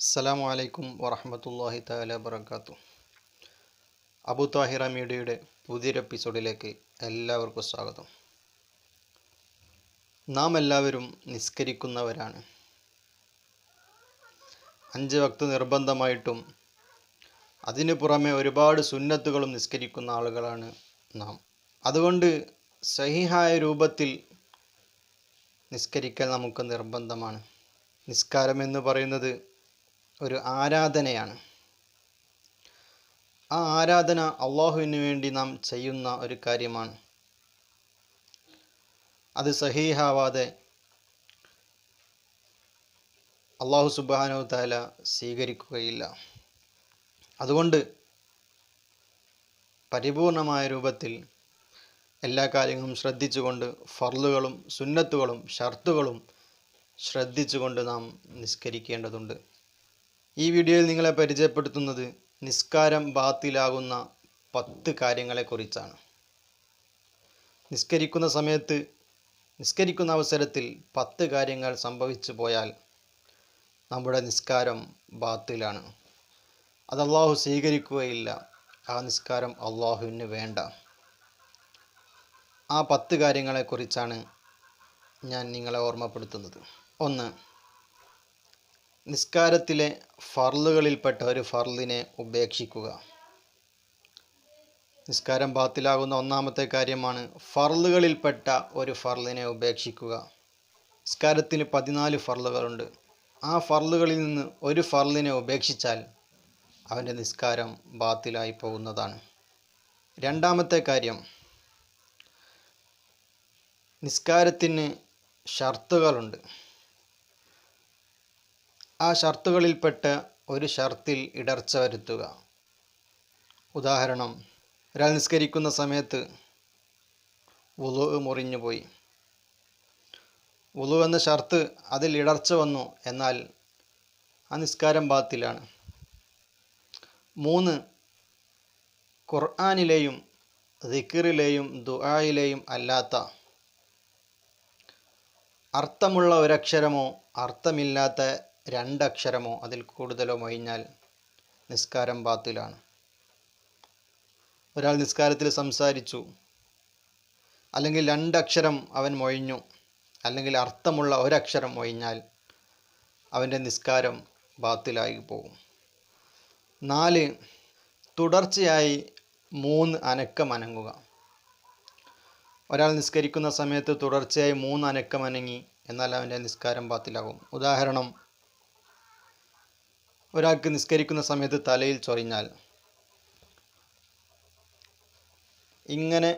അസ്സലാമു വലൈക്കും വറഹമത്തല്ലാഹി താല വർക്കാത്തു അബു താഹിറ മീഡിയയുടെ പുതിയൊരു എപ്പിസോഡിലേക്ക് എല്ലാവർക്കും സ്വാഗതം. നാം എല്ലാവരും നിസ്കരിക്കുന്നവരാണ്. അഞ്ച് വക്ത് നിർബന്ധമായിട്ടും അതിനു പുറമെ ഒരുപാട് സുന്നത്തുകളും നിസ്കരിക്കുന്ന ആളുകളാണ് നാം. അതുകൊണ്ട് സഹിഹായ രൂപത്തിൽ നിസ്കരിക്കൽ നമുക്ക് നിർബന്ധമാണ്. നിസ്കാരം എന്ന് പറയുന്നത് ഒരു ആരാധനയാണ്. ആ ആരാധന അള്ളാഹുവിന് വേണ്ടി നാം ചെയ്യുന്ന ഒരു കാര്യമാണ്. അത് സഹീഹാവാതെ അള്ളാഹു സുബാനോ താല സ്വീകരിക്കുകയില്ല. അതുകൊണ്ട് പരിപൂർണമായ രൂപത്തിൽ എല്ലാ കാര്യങ്ങളും ശ്രദ്ധിച്ചുകൊണ്ട് ഫർലുകളും സുന്നത്തുകളും ഷർത്തുകളും ശ്രദ്ധിച്ചുകൊണ്ട് നാം നിസ്കരിക്കേണ്ടതുണ്ട്. ഈ വീഡിയോയിൽ നിങ്ങളെ പരിചയപ്പെടുത്തുന്നത് നിസ്കാരം ബാത്തിലാകുന്ന പത്ത് കാര്യങ്ങളെക്കുറിച്ചാണ്. നിസ്കരിക്കുന്ന സമയത്ത് നിസ്കരിക്കുന്ന അവസരത്തിൽ പത്ത് കാര്യങ്ങൾ സംഭവിച്ചു പോയാൽ നമ്മുടെ നിസ്കാരം ബാത്തിലാണ്. അത് അള്ളാഹു സ്വീകരിക്കുകയില്ല. ആ നിസ്കാരം അള്ളാഹുവിന് വേണ്ട. ആ പത്ത് കാര്യങ്ങളെക്കുറിച്ചാണ് ഞാൻ നിങ്ങളെ ഓർമ്മപ്പെടുത്തുന്നത്. ഒന്ന് നിസ്കാരത്തിലെ ഫർലുകളിൽപ്പെട്ട ഒരു ഫർലിനെ ഉപേക്ഷിക്കുക. നിസ്കാരം ബാത്തിലാകുന്ന ഒന്നാമത്തെ കാര്യമാണ് ഫർലുകളിൽപ്പെട്ട ഒരു ഫർലിനെ ഉപേക്ഷിക്കുക. നിസ്കാരത്തിന് പതിനാല് ഫർലുകളുണ്ട് ആ ഫർലുകളിൽ നിന്ന് ഒരു ഫർലിനെ ഉപേക്ഷിച്ചാൽ അവന്റെ നിസ്കാരം ബാത്തിലായി പോകുന്നതാണ്. രണ്ടാമത്തെ കാര്യം നിസ്കാരത്തിന് ഷർത്തുകളുണ്ട്. ആ ഷർത്തുകളിൽപ്പെട്ട ഒരു ഷർത്തിൽ ഇടർച്ച വരുത്തുക. ഉദാഹരണം ഒരാൾ നിസ്കരിക്കുന്ന സമയത്ത് വുളു മുറിഞ്ഞു പോയി. വുളു എന്ന ഷർത്ത് അതിൽ ഇടർച്ച വന്നു എന്നാൽ ആ നിസ്കാരം ബാത്തിലാണ്. മൂന്ന് ഖുർആാനിലെയും ദിക്കറിലെയും ദുആയിലെയും അല്ലാത്ത അർത്ഥമുള്ള ഒരക്ഷരമോ അർത്ഥമില്ലാത്ത രണ്ടക്ഷരമോ അതിൽ കൂടുതലോ മൊഴിഞ്ഞാൽ നിസ്കാരം ബാത്തിലാണ്. ഒരാൾ നിസ്കാരത്തിൽ സംസാരിച്ചു. അല്ലെങ്കിൽ രണ്ടക്ഷരം അവൻ മൊഴിഞ്ഞു. അല്ലെങ്കിൽ അർത്ഥമുള്ള ഒരക്ഷരം മൊഴിഞ്ഞാൽ അവന്റെ നിസ്കാരം ബാത്തിലായി പോകും നാല് തുടർച്ചയായി മൂന്ന് അനക്കം അനങ്ങുക. ഒരാൾ നിസ്കരിക്കുന്ന സമയത്ത് തുടർച്ചയായി മൂന്ന് അനക്കം അനങ്ങി എന്നാൽ അവന്റെ നിസ്കാരം ബാത്തിലാകും. ഉദാഹരണം ഒരാൾക്ക് നിസ്കരിക്കുന്ന സമയത്ത് തലയിൽ ചൊറിഞ്ഞാൽ. ഇങ്ങനെ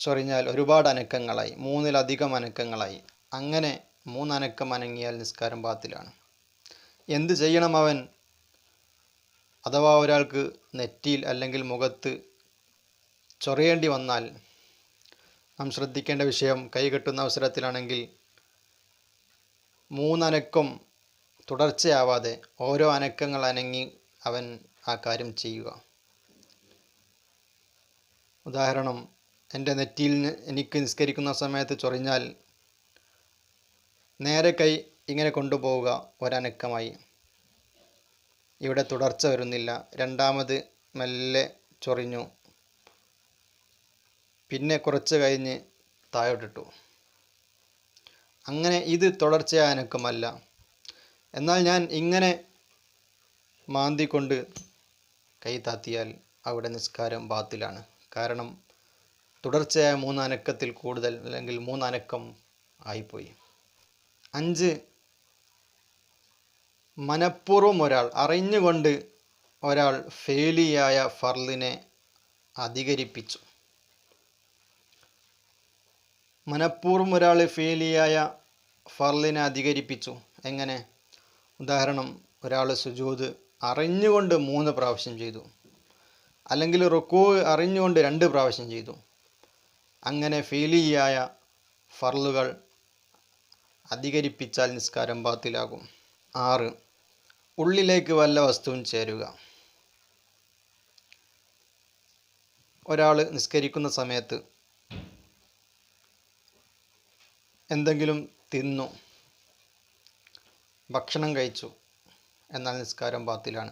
ചൊറിഞ്ഞാൽ ഒരുപാട് അനക്കങ്ങളായി. മൂന്നിലധികം അനക്കങ്ങളായി. അങ്ങനെ മൂന്നനക്കം അനങ്ങിയാൽ നിസ്കാരം പാത്തിലാണ് എന്ത് ചെയ്യണം അവൻ? അഥവാ ഒരാൾക്ക് നെറ്റിയിൽ അല്ലെങ്കിൽ മുഖത്ത് ചൊറിയേണ്ടി വന്നാൽ നാം ശ്രദ്ധിക്കേണ്ട വിഷയം കൈകെട്ടുന്ന അവസരത്തിലാണെങ്കിൽ മൂന്നനക്കം തുടർച്ചയാവാതെ ഓരോ അനക്കങ്ങൾ അനങ്ങി അവൻ ആ കാര്യം ചെയ്യുക. ഉദാഹരണം എന്റെ നെറ്റിയിൽ എനിക്ക് നിസ്കരിക്കുന്ന സമയത്ത് ചൊറിഞ്ഞാൽ നേരെ കൈ ഇങ്ങനെ കൊണ്ടുപോവുക ഒരനക്കമായി. ഇവിടെ തുടർച്ച വരുന്നില്ല. രണ്ടാമത് മെല്ലെ ചൊറിഞ്ഞു. പിന്നെ കുറച്ച് കഴിഞ്ഞ് താഴോട്ടിട്ടു. അങ്ങനെ ഇത് തുടർച്ചയായ അനക്കമല്ല. എന്നാൽ ഞാൻ ഇങ്ങനെ മാന്തിക്കൊണ്ട് കൈ താത്തിയാൽ അവിടെ നിസ്കാരം ബാത്തിലാണ്. കാരണം തുടർച്ചയായ മൂന്നനക്കത്തിൽ കൂടുതൽ അല്ലെങ്കിൽ മൂന്നനക്കം ആയിപ്പോയി. അഞ്ച് മനഃപൂർവം ഒരാൾ അറിഞ്ഞുകൊണ്ട് ഒരാൾ ഫെയിലിയായ ഫർലിനെ അധികരിപ്പിച്ചു. മനഃപൂർവം ഒരാൾ ഫെയിലിയായ ഫർലിനെ അധികരിപ്പിച്ചു. എങ്ങനെ? ഉദാഹരണം ഒരാൾ സുജൂത് അറിഞ്ഞുകൊണ്ട് മൂന്ന് പ്രാവശ്യം ചെയ്തു. അല്ലെങ്കിൽ റുക്കൂ അറിഞ്ഞുകൊണ്ട് രണ്ട് പ്രാവശ്യം ചെയ്തു. അങ്ങനെ ഫീലിയായ ഫർലുകൾ അധികരിപ്പിച്ചാൽ നിസ്കാരം ബാത്തിലാകും. ആറ് ഉള്ളിലേക്ക് വല്ല വസ്തുവും ചേരുക. ഒരാൾ നിസ്കരിക്കുന്ന സമയത്ത് എന്തെങ്കിലും തിന്നു. ഭക്ഷണം കഴിച്ചു. എന്നാൽ നിസ്കാരം ബാത്തിലാണ്.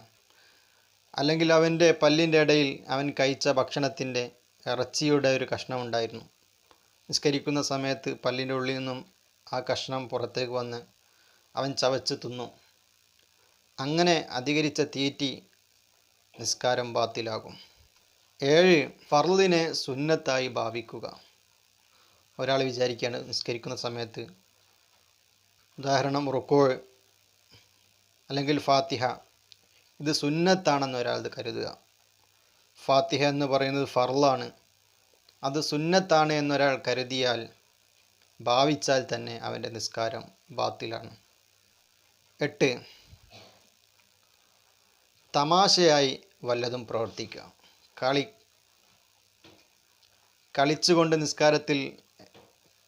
അല്ലെങ്കിൽ അവന്റെ പല്ലിന്റെ ഇടയിൽ അവൻ കഴിച്ച ഭക്ഷണത്തിന്റെ ഇറച്ചിയുടെ ഒരു കഷ്ണം ഉണ്ടായിരുന്നു നിസ്കരിക്കുന്ന സമയത്ത് പല്ലിന്റെ ഉള്ളിൽ നിന്നും ആ കഷ്ണം പുറത്തേക്ക് വന്ന് അവൻ ചവച്ച് തിന്നു. അങ്ങനെ അധികരിച്ച തീറ്റി നിസ്കാരം ബാത്തിലാകും. ഏഴ് ഫർദിനെ സുന്നത്തായി ഭാവിക്കുക. ഒരാൾ വിചാരിക്കുകയാണ് നിസ്കരിക്കുന്ന സമയത്ത്. ഉദാഹരണം റുക്കോൾ അല്ലെങ്കിൽ ഫാത്തിഹ. ഇത് സുന്നത്താണെന്ന് ഒരാൾ കരുതുക. ഫാത്തിഹ എന്ന് പറയുന്നത് ഫർളാണ്. അത് സുന്നത്താണ് എന്നൊരാൾ കരുതിയാൽ ഭാവിച്ചാൽ തന്നെ അവന്റെ നിസ്കാരം ബാത്തിലാണ്. എട്ട്. തമാശയായി വല്ലതും പ്രവർത്തിക്കുക. കളി. കളിച്ചുകൊണ്ട് നിസ്കാരത്തിൽ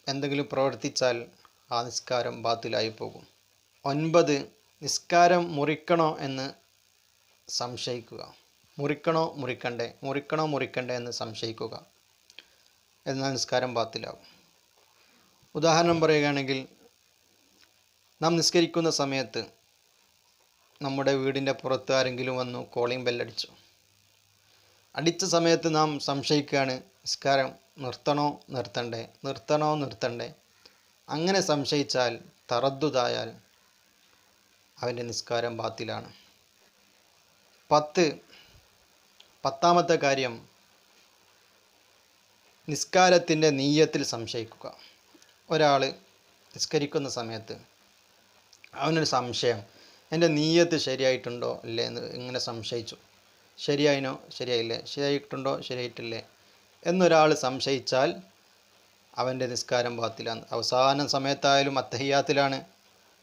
എന്തെങ്കിലും പ്രവർത്തിച്ചാൽ ആ നിസ്കാരം ബാത്തിലായി പോകും. ഒൻപത്. നിസ്കാരം മുറിക്കണോ എന്ന് സംശയിക്കുക. മുറിക്കണോ മുറിക്കണ്ടേ? മുറിക്കണോ മുറിക്കണ്ടേ എന്ന് സംശയിക്കുക. എന്നാൽ നിസ്കാരം ബാത്തിലാകും. ഉദാഹരണം പറയുകയാണെങ്കിൽ നാം നിസ്കരിക്കുന്ന സമയത്ത് നമ്മുടെ വീടിന്റെ പുറത്ത് ആരെങ്കിലും വന്നു കോളിംഗ് ബെല്ലടിച്ചു. അടിച്ച സമയത്ത് നാം സംശയിക്കുകയാണ് നിസ്കാരം നിർത്തണോ നിർത്തണ്ടേ? നിർത്തണോ നിർത്തണ്ടേ? അങ്ങനെ സംശയിച്ചാൽ തറദ്ദുതായാൽ അവന്റെ നിസ്കാരം ബാത്തിലാണ്. പത്ത് പത്താമത്തെ കാര്യം നിസ്കാരത്തിന്റെ നീയത്തിൽ സംശയിക്കുക. ഒരാൾ നിസ്കരിക്കുന്ന സമയത്ത് അവനൊരു സംശയം എന്റെ നീയത്ത് ശരിയായിട്ടുണ്ടോ? അല്ലേ എന്ന് ഇങ്ങനെ സംശയിച്ചു. ശരിയായിനോ? ശരിയായില്ലേ? ശരിയായിട്ടുണ്ടോ? ശരിയായിട്ടില്ലേ? എന്നൊരാൾ സംശയിച്ചാൽ അവന്റെ നിസ്കാരം ബാത്തിലാണ്. അവസാന സമയത്തായാലും അത്തഹിയാത്തിലാണ്.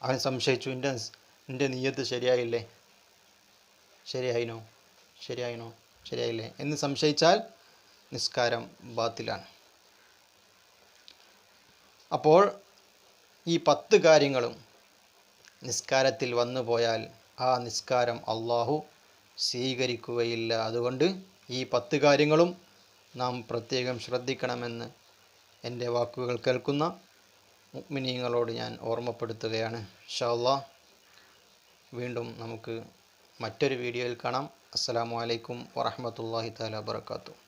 അവൻ സംശയിച്ചു എന്റെ എന്റെ നീയത്ത് ശരിയായില്ലേ? ശരിയായിനോ? ശരിയായിനോ? ശരിയായില്ലേ? എന്ന് സംശയിച്ചാൽ നിസ്കാരം ബാത്തിലാണ്. അപ്പോൾ ഈ പത്ത് കാര്യങ്ങളും നിസ്കാരത്തിൽ വന്നു പോയാൽ ആ നിസ്കാരം അള്ളാഹു സ്വീകരിക്കുകയില്ല. അതുകൊണ്ട് ഈ പത്ത് കാര്യങ്ങളും നാം പ്രത്യേകം ശ്രദ്ധിക്കണമെന്ന് എന്റെ വാക്കുകൾ കേൾക്കുന്ന മുക്മിനീങ്ങളോട് ഞാൻ ഓർമ്മപ്പെടുത്തുകയാണ്. ഇൻഷാ വീണ്ടും നമുക്ക് മറ്റൊരു വീഡിയോയിൽ കാണാം. അസ്സാം വലൈക്കും വറഹമത്തല്ലാഹി താല വാത്തു